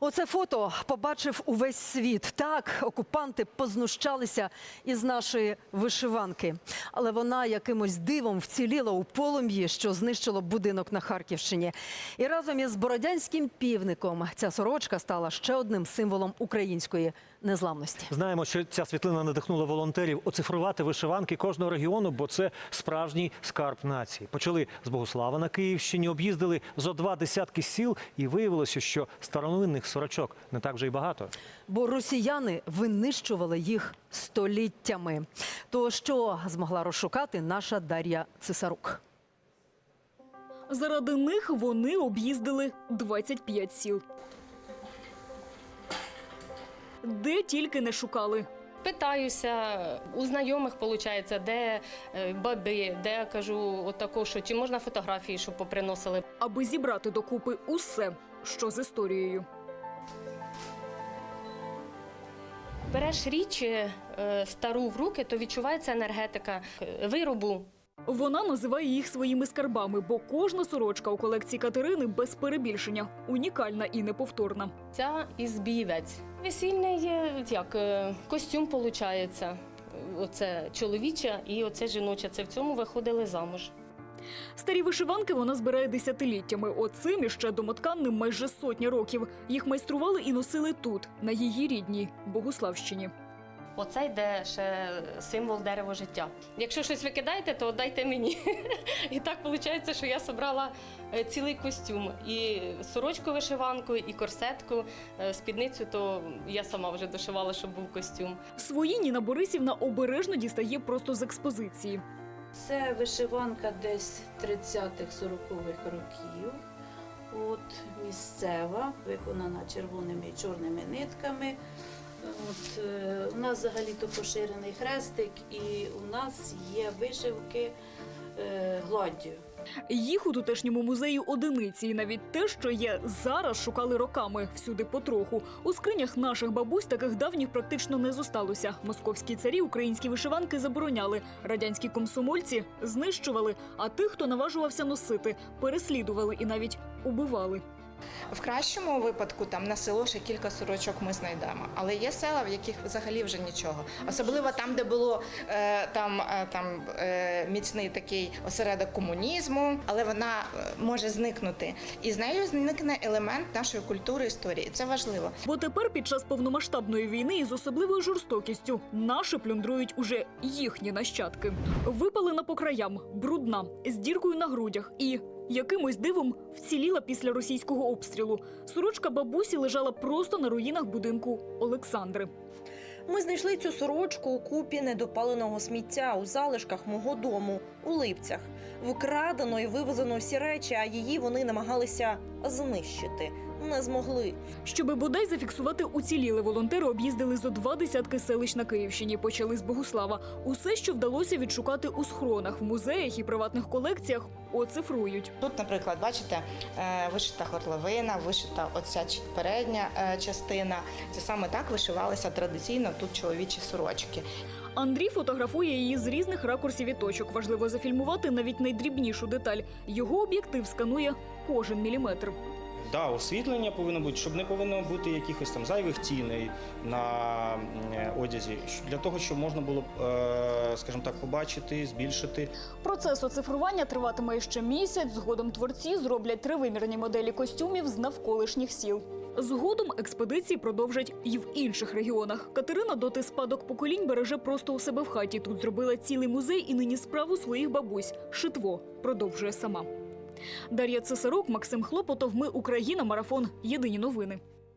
Оце фото побачив увесь світ. Так, окупанти познущалися із нашої вишиванки. Але вона якимось дивом вціліла у полум'ї, що знищило будинок на Харківщині. І разом із бородянським півником ця сорочка стала ще одним символом української незламності. Знаємо, що ця світлина надихнула волонтерів оцифрувати вишиванки кожного регіону, бо це справжній скарб нації. Почали з Богослава на Київщині, об'їздили зо два десятки сіл, і виявилося, що старовинних сорочок не так вже й багато. Бо росіяни винищували їх століттями. То що змогла розшукати наша Дар'я Цесарук? Заради них вони об'їздили 25 сіл. Де тільки не шукали. Питаюся у знайомих, виходить, де е, баби, де кажу, отако, що чи можна фотографії, щоб поприносили. аби зібрати докупи усе, що з історією. Береш річ е, стару в руки, то відчувається енергетика е, виробу. Вона називає їх своїми скарбами, бо кожна сорочка у колекції Катерини без перебільшення унікальна і неповторна. Ця із бієвець. Весільний як е, костюм виходить. Оце чоловіча і оце жіноча. Це в цьому виходили замуж. Старі вишиванки вона збирає десятиліттями. Оцим іще домотканним майже сотня років. Їх майстрували і носили тут, на її рідній Богуславщині. Оце йде ще символ дерева життя. Якщо щось викидаєте, то дайте мені. І так виходить, що я зібрала е, цілий костюм. І сорочку вишиванку, і корсетку, е, спідницю, то я сама вже дошивала, щоб був костюм. Свої Ніна Борисівна обережно дістає просто з експозиції. Це вишиванка десь 30-х-40-х років. От місцева, виконана червоними і чорними нитками. От, е, у нас взагалі-то поширений хрестик, і у нас є вишивки гладдю. Їх у тутешньому музеї одиниці, і навіть те, що є зараз, шукали роками всюди потроху. У скринях наших бабусь таких давніх практично не зосталося. Московські царі українські вишиванки забороняли, радянські комсомольці знищували. А тих, хто наважувався носити, переслідували і навіть убивали. В кращому випадку там на село ще кілька сорочок ми знайдемо, але є села, в яких взагалі вже нічого. Особливо там, де було е, там, е, там е, міцний такий осередок комунізму, але вона може зникнути. І з нею зникне елемент нашої культури історії. Це важливо. Бо тепер під час повномасштабної війни із особливою жорстокістю наші плюндрують уже їхні нащадки. Випалена по краям, брудна, з діркою на грудях і. Якимось дивом вціліла після російського обстрілу. Сорочка бабусі лежала просто на руїнах будинку Олександри. Ми знайшли цю сорочку у купі недопаленого сміття у залишках мого дому у липцях. Вкрадено і вивезено всі речі, а її вони намагалися знищити. Не змогли. Щоби бодай зафіксувати уціліли, волонтери об'їздили зо два десятки селищ на Київщині. Почали з Богуслава. Усе, що вдалося відшукати у схронах, в музеях і приватних колекціях, оцифрують. Тут, наприклад, бачите, е, вишита горловина, вишита оця передня е, частина. Це саме так вишивалися традиційно тут чоловічі сорочки. Андрій фотографує її з різних ракурсів і точок. Важливо зафільмувати навіть найдрібнішу деталь. Його об'єктив сканує кожен міліметр. Да, освітлення повинно бути, щоб не повинно бути якихось там зайвих тіней на одязі, для того, щоб можна було, е, скажімо так, побачити, збільшити. Процес оцифрування триватиме ще місяць. Згодом творці зроблять тривимірні моделі костюмів з навколишніх сіл. Згодом експедиції продовжать і в інших регіонах. Катерина доти спадок поколінь береже просто у себе в хаті. Тут зробила цілий музей і нині справу своїх бабусь. Шитво продовжує сама. Дар'я Цесарук, Максим Хлопотов. Ми Україна. Марафон. Єдині новини.